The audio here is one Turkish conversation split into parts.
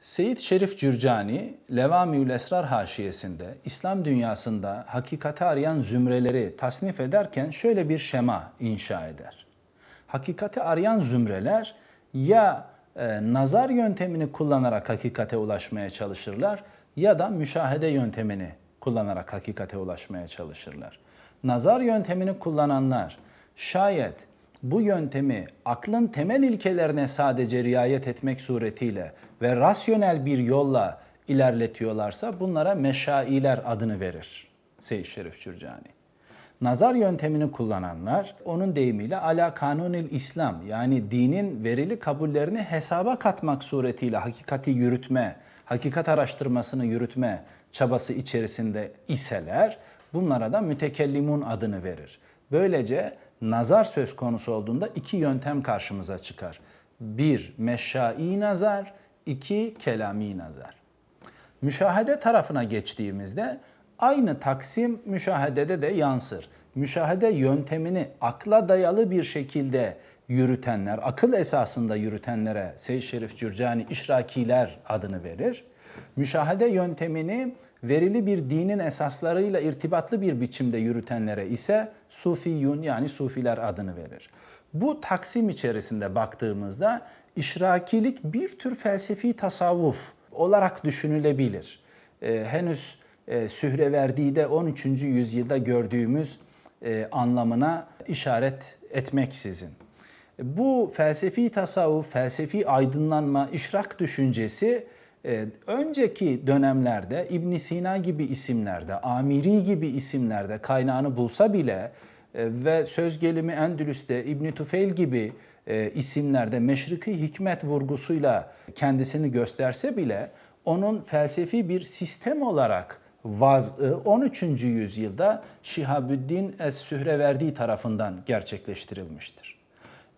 Seyit Şerif Cürcani, Levamiül Esrar haşiyesinde İslam dünyasında hakikati arayan zümreleri tasnif ederken şöyle bir şema inşa eder. Hakikati arayan zümreler ya e, nazar yöntemini kullanarak hakikate ulaşmaya çalışırlar ya da müşahede yöntemini kullanarak hakikate ulaşmaya çalışırlar. Nazar yöntemini kullananlar şayet bu yöntemi aklın temel ilkelerine sadece riayet etmek suretiyle ve rasyonel bir yolla ilerletiyorlarsa bunlara meşailer adını verir Seyyid Şerif Cürcani. Nazar yöntemini kullananlar onun deyimiyle ala kanunil İslam yani dinin verili kabullerini hesaba katmak suretiyle hakikati yürütme, hakikat araştırmasını yürütme çabası içerisinde iseler bunlara da mütekellimun adını verir. Böylece nazar söz konusu olduğunda iki yöntem karşımıza çıkar. Bir meşai nazar, iki kelami nazar. Müşahede tarafına geçtiğimizde aynı taksim müşahedede de yansır. Müşahede yöntemini akla dayalı bir şekilde yürütenler, akıl esasında yürütenlere Seyyid Şerif Cürcani işrakiler adını verir. Müşahede yöntemini verili bir dinin esaslarıyla irtibatlı bir biçimde yürütenlere ise Sufiyun yani Sufiler adını verir. Bu taksim içerisinde baktığımızda işrakilik bir tür felsefi tasavvuf olarak düşünülebilir. Ee, henüz e, Sühreverdi'de 13. yüzyılda gördüğümüz e, anlamına işaret etmeksizin. Bu felsefi tasavvuf, felsefi aydınlanma, işrak düşüncesi e, önceki dönemlerde İbn Sina gibi isimlerde, Amiri gibi isimlerde kaynağını bulsa bile e, ve söz gelimi Endülüs'te İbn Tufeil gibi e, isimlerde meşriki hikmet vurgusuyla kendisini gösterse bile onun felsefi bir sistem olarak vaz'ı 13. yüzyılda Şihabüddin Es-Sühreverdi tarafından gerçekleştirilmiştir.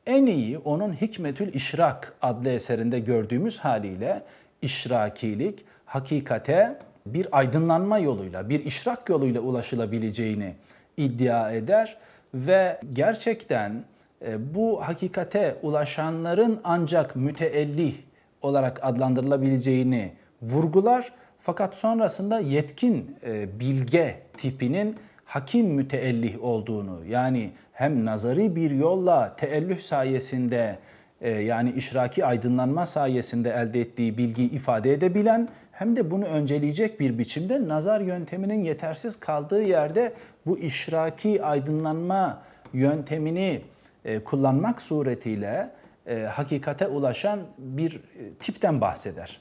En iyi onun Hikmetül İşrak adlı eserinde gördüğümüz haliyle işrakilik hakikate bir aydınlanma yoluyla, bir işrak yoluyla ulaşılabileceğini iddia eder ve gerçekten e, bu hakikate ulaşanların ancak müteellih olarak adlandırılabileceğini vurgular. Fakat sonrasında yetkin e, bilge tipinin hakim müteellih olduğunu yani hem nazari bir yolla teellüh sayesinde e, yani işraki aydınlanma sayesinde elde ettiği bilgiyi ifade edebilen hem de bunu önceleyecek bir biçimde nazar yönteminin yetersiz kaldığı yerde bu işraki aydınlanma yöntemini e, kullanmak suretiyle e, hakikate ulaşan bir tipten bahseder.